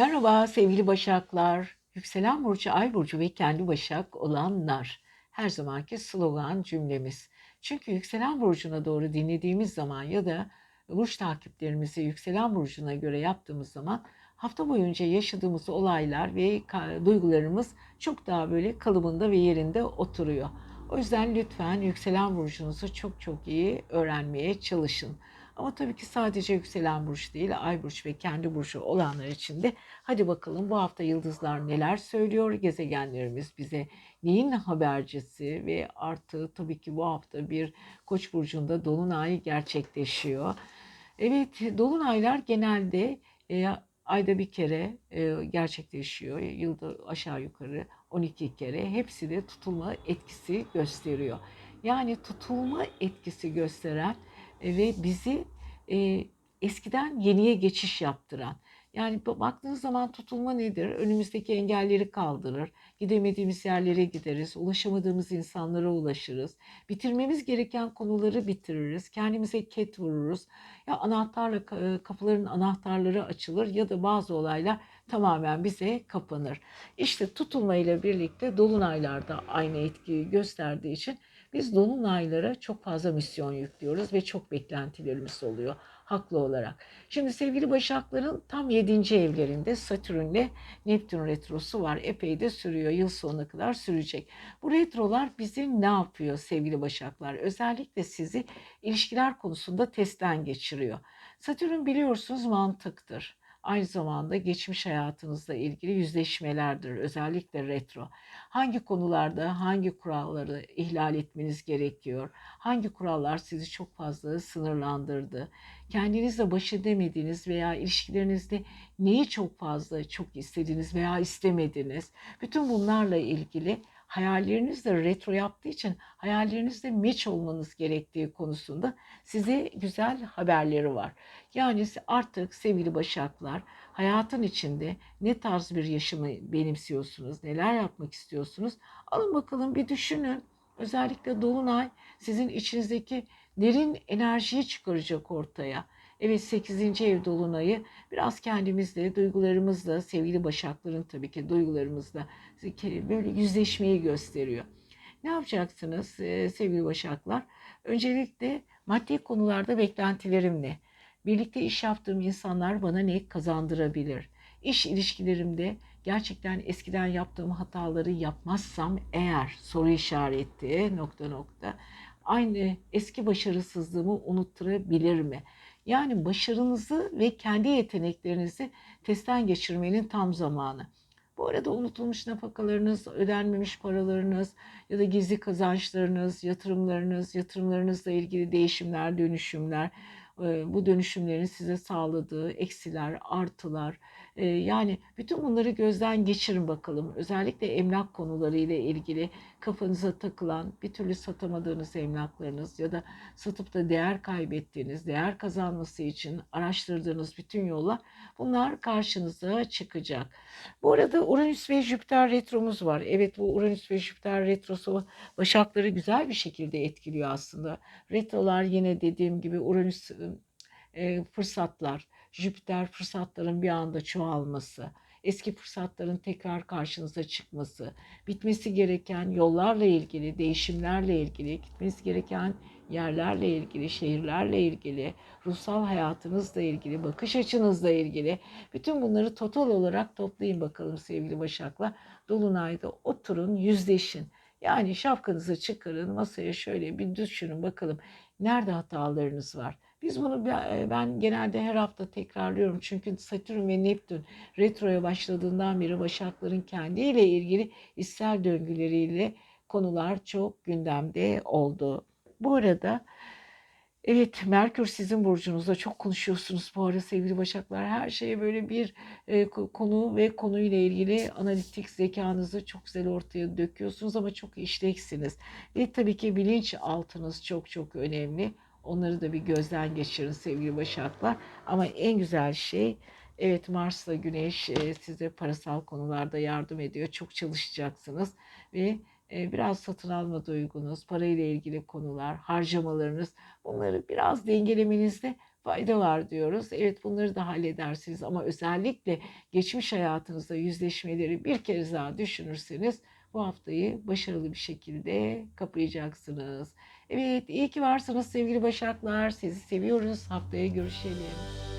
Merhaba sevgili Başaklar. Yükselen burcu, ay burcu ve kendi Başak olanlar. Her zamanki slogan cümlemiz. Çünkü yükselen burcuna doğru dinlediğimiz zaman ya da burç takiplerimizi yükselen burcuna göre yaptığımız zaman hafta boyunca yaşadığımız olaylar ve duygularımız çok daha böyle kalıbında ve yerinde oturuyor. O yüzden lütfen yükselen burcunuzu çok çok iyi öğrenmeye çalışın. Ama tabii ki sadece yükselen burç değil, ay burç ve kendi burcu olanlar için de hadi bakalım bu hafta yıldızlar neler söylüyor, gezegenlerimiz bize neyin habercisi ve artı tabii ki bu hafta bir Koç burcunda dolunay gerçekleşiyor. Evet, dolunaylar genelde e, ayda bir kere e, gerçekleşiyor. Yılda aşağı yukarı 12 kere. Hepsi de tutulma etkisi gösteriyor. Yani tutulma etkisi gösteren e, ve bizi e, eskiden yeniye geçiş yaptıran. Yani baktığınız zaman tutulma nedir? Önümüzdeki engelleri kaldırır. Gidemediğimiz yerlere gideriz. Ulaşamadığımız insanlara ulaşırız. Bitirmemiz gereken konuları bitiririz. Kendimize ket vururuz. Ya anahtarla ka- kapıların anahtarları açılır ya da bazı olaylar tamamen bize kapanır. İşte tutulma ile birlikte dolunaylarda aynı etkiyi gösterdiği için biz dolunaylara çok fazla misyon yüklüyoruz ve çok beklentilerimiz oluyor haklı olarak. Şimdi sevgili Başakların tam 7. evlerinde Satürn'le Neptün retrosu var. Epey de sürüyor. Yıl sonuna kadar sürecek. Bu retrolar bizi ne yapıyor sevgili Başaklar? Özellikle sizi ilişkiler konusunda testten geçiriyor. Satürn biliyorsunuz mantıktır. Aynı zamanda geçmiş hayatınızla ilgili yüzleşmelerdir. Özellikle retro. Hangi konularda hangi kuralları ihlal etmeniz gerekiyor? Hangi kurallar sizi çok fazla sınırlandırdı? Kendinizle baş edemediğiniz veya ilişkilerinizde neyi çok fazla çok istediniz veya istemediniz? Bütün bunlarla ilgili hayalleriniz de retro yaptığı için hayallerinizde meç olmanız gerektiği konusunda size güzel haberleri var. Yani artık sevgili Başaklar hayatın içinde ne tarz bir yaşamı benimsiyorsunuz, neler yapmak istiyorsunuz? Alın bakalım bir düşünün. Özellikle Dolunay sizin içinizdeki derin enerjiyi çıkaracak ortaya. Evet 8. ev dolunayı biraz kendimizle, duygularımızla, sevgili başakların tabii ki duygularımızla böyle yüzleşmeyi gösteriyor. Ne yapacaksınız e, sevgili başaklar? Öncelikle maddi konularda beklentilerim ne? Birlikte iş yaptığım insanlar bana ne kazandırabilir? İş ilişkilerimde gerçekten eskiden yaptığım hataları yapmazsam eğer soru işareti nokta nokta aynı eski başarısızlığımı unutturabilir mi? Yani başarınızı ve kendi yeteneklerinizi testten geçirmenin tam zamanı. Bu arada unutulmuş nafakalarınız, ödenmemiş paralarınız ya da gizli kazançlarınız, yatırımlarınız, yatırımlarınızla ilgili değişimler, dönüşümler, bu dönüşümlerin size sağladığı eksiler, artılar, yani bütün bunları gözden geçirin bakalım. Özellikle emlak konuları ile ilgili kafanıza takılan bir türlü satamadığınız emlaklarınız ya da satıp da değer kaybettiğiniz, değer kazanması için araştırdığınız bütün yollar bunlar karşınıza çıkacak. Bu arada Uranüs ve Jüpiter retromuz var. Evet bu Uranüs ve Jüpiter retrosu başakları güzel bir şekilde etkiliyor aslında. Retrolar yine dediğim gibi Uranüs e, fırsatlar, Jüpiter fırsatların bir anda çoğalması, eski fırsatların tekrar karşınıza çıkması, bitmesi gereken yollarla ilgili, değişimlerle ilgili, gitmesi gereken yerlerle ilgili, şehirlerle ilgili, ruhsal hayatınızla ilgili, bakış açınızla ilgili bütün bunları total olarak toplayın bakalım sevgili Başaklar. Dolunayda oturun, yüzleşin. Yani şapkanızı çıkarın, masaya şöyle bir düşünün bakalım nerede hatalarınız var. Biz bunu ben genelde her hafta tekrarlıyorum. Çünkü Satürn ve Neptün retroya başladığından beri Başakların kendiyle ilgili içsel döngüleriyle konular çok gündemde oldu. Bu arada Evet, Merkür sizin burcunuzda çok konuşuyorsunuz bu ara sevgili Başaklar. Her şeye böyle bir e, konu ve konuyla ilgili analitik zekanızı çok güzel ortaya döküyorsunuz ama çok işleksiniz. Ve tabii ki bilinç altınız çok çok önemli. Onları da bir gözden geçirin sevgili Başaklar. Ama en güzel şey evet Mars'la Güneş e, size parasal konularda yardım ediyor. Çok çalışacaksınız ve e, biraz satın alma duygunuz, parayla ilgili konular, harcamalarınız bunları biraz dengelemenizde fayda var diyoruz. Evet bunları da halledersiniz ama özellikle geçmiş hayatınızda yüzleşmeleri bir kez daha düşünürseniz bu haftayı başarılı bir şekilde kapayacaksınız. Evet iyi ki varsınız sevgili Başaklar. Sizi seviyoruz. Haftaya görüşelim.